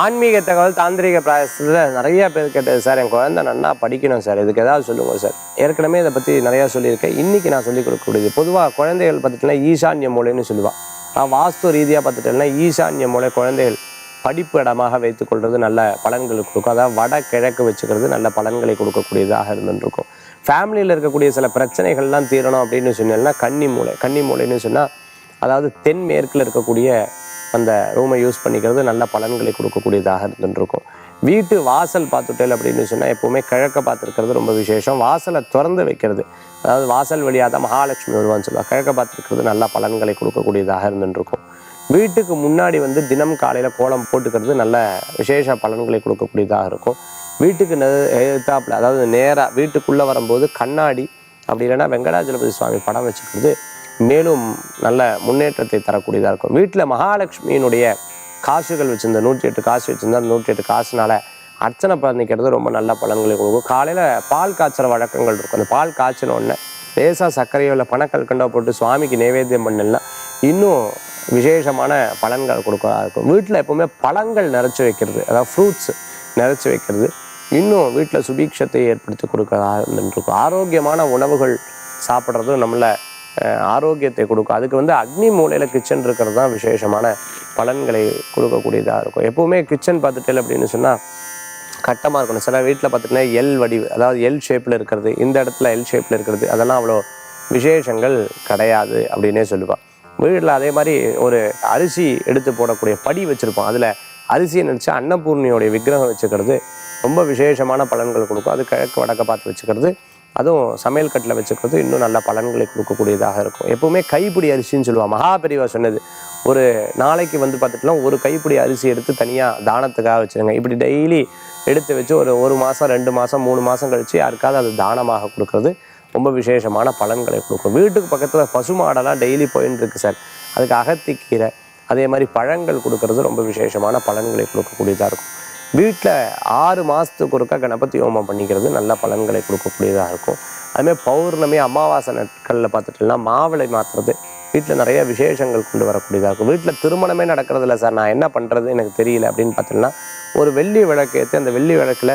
ஆன்மீக தகவல் தாந்திரிக பிராயசத்தில் நிறைய பேர் கேட்டது சார் என் குழந்தை நன்னா படிக்கணும் சார். இதுக்கு ஏதாவது சொல்லுங்கள் சார். ஏற்கனவே இதை பற்றி நிறையா சொல்லியிருக்கேன். இன்றைக்கி நான் சொல்லிக் கொடுக்கக்கூடியது பொதுவாக குழந்தைகள் பார்த்துட்டுனா ஈசான்ய மூலைன்னு சொல்லுவாள் நான் வாஸ்து ரீதியாக பார்த்துட்டேன்னா ஈசான்ய மூலை குழந்தைகள் படிப்பு இடமாக வைத்துக்கொள்வது நல்ல பலன்களை கொடுக்கும். அதாவது வட கிழக்கு வச்சுக்கிறது நல்ல பலன்களை கொடுக்கக்கூடியதாக இருந்துருக்கும். ஃபேமிலியில் இருக்கக்கூடிய சில பிரச்சனைகள்லாம் தீரணும் அப்படின்னு சொன்னேன்னா கன்னி மூலை கன்னி மூலைன்னு சொன்னால் அதாவது தென்மேற்கில் இருக்கக்கூடிய அந்த ரூமை யூஸ் பண்ணிக்கிறது நல்ல பலன்களை கொடுக்கக்கூடியதாக இருந்துருக்கும். வீட்டு வாசல் பார்த்துட்டேல் அப்படின்னு சொன்னால் எப்போவுமே கிழக்க பார்த்துருக்கிறது ரொம்ப விசேஷம். வாசலை திறந்து வைக்கிறது. அதாவது வாசல் வழியாக தான் மகாலட்சுமி வருவான்னு சொல்லுவாள் கிழக்க பார்த்துருக்கிறது நல்ல பலன்களை கொடுக்கக்கூடியதாக இருந்துருக்கும். வீட்டுக்கு முன்னாடி வந்து தினம் காலையில் கோலம் போட்டுக்கிறது நல்ல விசேஷ பலன்களை கொடுக்கக்கூடியதாக இருக்கும். வீட்டுக்கு நெ- எதிர்த்தாப்புல அதாவது நேராக வீட்டுக்குள்ளே வரும்போது கண்ணாடி அப்படி இல்லைன்னா வெங்கடாஜலபதி சுவாமி படம் வச்சுக்கிறது மேலும் நல்ல முன்னேற்றத்தை தரக்கூடியதாக இருக்கும். வீட்டில் மகாலட்சுமியினுடைய காசுகள் வச்சிருந்த நூற்றி எட்டு காசு வச்சுருந்தா அந்த நூற்றி எட்டு காசுனால அர்ச்சனை பண்ணிக்கிறது ரொம்ப நல்ல பலன்களை கொடுக்கும். காலையில் பால் காய்ச்சற வழக்கங்கள் இருக்கும். அந்த பால் காய்ச்சினோடனே லேசாக சர்க்கரையோ இல்லை பணக்கல்கண்டோ போட்டு சுவாமிக்கு நைவேத்தியம் பண்ணலன்னா இன்னும் விசேஷமான பலன்கள் கொடுக்கறதா இருக்கும். வீட்டில் எப்போவுமே பழங்கள் நிறைச்சி வைக்கிறது அதாவது ஃப்ரூட்ஸ் நிறச்சி வைக்கிறது இன்னும் வீட்டில் சுபீட்சத்தை ஏற்படுத்தி கொடுக்கறதா இருந்துருக்கும் ஆரோக்கியமான உணவுகள் சாப்பிட்றதும் நம்மள ஆரோக்கியத்தை கொடுக்கும். அதுக்கு வந்து அக்னி மூலையில் கிச்சன் இருக்கிறது தான் விசேஷமான பலன்களை கொடுக்கக்கூடியதாக இருக்கும். எப்போவுமே கிச்சன் பார்த்துட்டேன் அப்படின்னு சொன்னால் கட்டமாக இருக்கணும். சில வீட்டில் பார்த்துட்டிங்கன்னா எல் வடிவு அதாவது எல் ஷேப்பில் இருக்கிறது இந்த இடத்துல எல் ஷேப்பில் இருக்கிறது அதெல்லாம் அவ்வளோ விசேஷங்கள் கிடையாது அப்படின்னே சொல்லுவாள் வீட்டில் அதே மாதிரி ஒரு அரிசி எடுத்து போடக்கூடிய படி வச்சுருப்போம். அதில் அரிசியை நினச்சி அன்னபூர்ணியோடைய விக்கிரகம் வச்சுக்கிறது ரொம்ப விசேஷமான பலன்கள் கொடுக்கும். அது கிழக்கு வடக்க பார்த்து வச்சுக்கிறது அதுவும் சமையல் கட்டில் வச்சுக்கிறது இன்னும் நல்ல பலன்களை கொடுக்கக்கூடியதாக இருக்கும். எப்போவுமே கைப்பிடி அரிசின்னு சொல்லுவாள் மகாபெரிவா சொன்னது. ஒரு நாளைக்கு வந்து பார்த்துட்டுலாம் ஒரு கைப்பிடி அரிசி எடுத்து தனியாக தானத்துக்காக வச்சுருங்க. இப்படி டெய்லி எடுத்து வச்சு ஒரு ஒரு மாதம் ரெண்டு மாதம் மூணு மாதம் கழித்து யாருக்காவது அது தானமாக கொடுக்கறது ரொம்ப விசேஷமான பலன்களை கொடுக்கும். வீட்டுக்கு பக்கத்தில் பசுமாடெல்லாம் டெய்லி போயின்னு இருக்கு சார். அதுக்கு அகத்திக்கீரை அதே மாதிரி பழங்கள் கொடுக்கறது ரொம்ப விசேஷமான பலன்களை கொடுக்கக்கூடியதாக இருக்கும். வீட்டில் ஆறு மாதத்துக்கு ஒருக்கா கணபதி ஹோமம் பண்ணிக்கிறது நல்ல பலன்களை கொடுக்கக்கூடியதாக இருக்கும். அதுமாதிரி பௌர்ணமி அமாவாசை நாட்களில் பார்த்துட்டோம்னா மாவிளை மாற்றுறது வீட்டில் நிறைய விசேஷங்கள் கொண்டு வரக்கூடியதாக இருக்கும். வீட்டில் திருமணமே நடக்கிறதில்ல சார். நான் என்ன பண்ணுறது எனக்கு தெரியல அப்படின்னு பார்த்தோம்னா ஒரு வெள்ளி விளக்கு ஏற்றி அந்த வெள்ளி விளக்கில்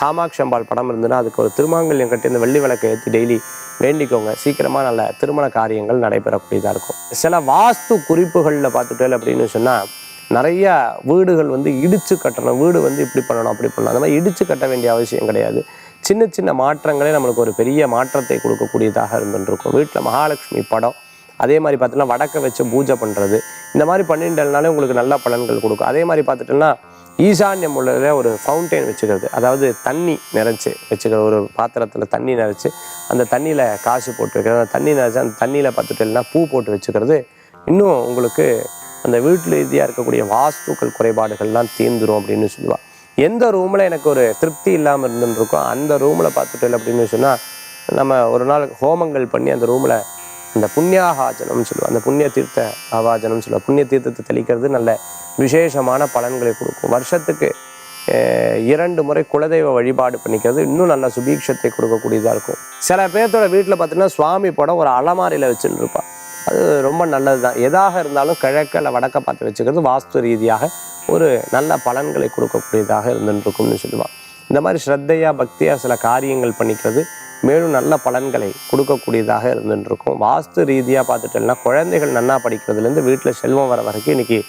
காமாட்சம்பாள் படம் இருந்ததுன்னா அதுக்கு ஒரு திருமாங்கல்யம் கட்டி அந்த வெள்ளி விளக்கை ஏற்றி டெய்லி வேண்டிக்கோங்க. சீக்கிரமாக நல்ல திருமண காரியங்கள் நடைபெறக்கூடியதாக இருக்கும். சில வாஸ்து குறிப்புகளில் பார்த்துட்டேன் அப்படின்னு சொன்னால் நிறைய வீடுகள் வந்து இடித்து கட்டணும் வீடு வந்து இப்படி பண்ணணும் அப்படி பண்ணணும். அந்த மாதிரி இடித்து கட்ட வேண்டிய அவசியம் கிடையாது. சின்ன சின்ன மாற்றங்களே நம்மளுக்கு ஒரு பெரிய மாற்றத்தை கொடுக்கக்கூடியதாக இருந்துருக்கும். வீட்டில் மகாலட்சுமி படம் அதே மாதிரி பார்த்தோம்னா வடக்க வச்சு பூஜை பண்ணுறது இந்த மாதிரி பண்ணிட்டனாலே உங்களுக்கு நல்ல பலன்கள் கொடுக்கும். அதே மாதிரி பார்த்துட்டோம்னா ஈசான்யம் உள்ளதில் ஒரு ஃபவுண்டெயின் வச்சுக்கிறது. அதாவது தண்ணி நிறைச்சி வச்சுக்கிற ஒரு பாத்திரத்தில் தண்ணி நிறைச்சி அந்த தண்ணியில் காசு போட்டு வைக்கிறது. அந்த தண்ணி நிறைச்சி அந்த தண்ணியில் பார்த்துட்டு இல்லைன்னா பூ போட்டு வச்சுக்கிறது. இன்னும் உங்களுக்கு அந்த வீட்டில் ரீதியாக இருக்கக்கூடிய வாஸ்துக்கள் குறைபாடுகள்லாம் தீர்ந்துரும் அப்படின்னு சொல்லுவாள் எந்த ரூமில் எனக்கு ஒரு திருப்தி இல்லாமல் இருந்துன்னு இருக்கோ அந்த ரூமில் பார்த்துட்டு அப்படின்னு சொன்னால் நம்ம ஒரு நாள் ஹோமங்கள் பண்ணி அந்த ரூமில் அந்த புண்ணியாகாஜனம்னு சொல்லுவோம் அந்த புண்ணிய தீர்த்த ஆவாஜனம்னு சொல்லுவோம் புண்ணிய தீர்த்தத்தை தெளிக்கிறது நல்ல விசேஷமான பலன்களை கொடுக்கும். வருஷத்துக்கு இரண்டு முறை குலதெய்வ வழிபாடு பண்ணிக்கிறது இன்னும் நல்ல சுபீட்சத்தை கொடுக்கக்கூடியதாக இருக்கும். சில பேர்த்தோட வீட்டில் பார்த்தீங்கன்னா சுவாமி படம் ஒரு அலமாரியில் வச்சுன்னு அது ரொம்ப நல்லது தான் எதாக இருந்தாலும் கிழக்க இல்லை வடக்க பார்த்து வச்சுக்கிறது வாஸ்து ரீதியாக ஒரு நல்ல பலன்களை கொடுக்கக்கூடியதாக இருந்துருக்கும்னு சொல்லுவாள் இந்த மாதிரி ஸ்ரத்தையாக பக்தியாக சில காரியங்கள் பண்ணிக்கிறது மேலும் நல்ல பலன்களை கொடுக்கக்கூடியதாக இருந்துருக்கும். வாஸ்து ரீதியாக பார்த்துட்டோம்னா குழந்தைகள் நன்னா படிக்கிறதுலேருந்து வீட்டில் செல்வம் வர வரைக்கும் இன்னைக்கு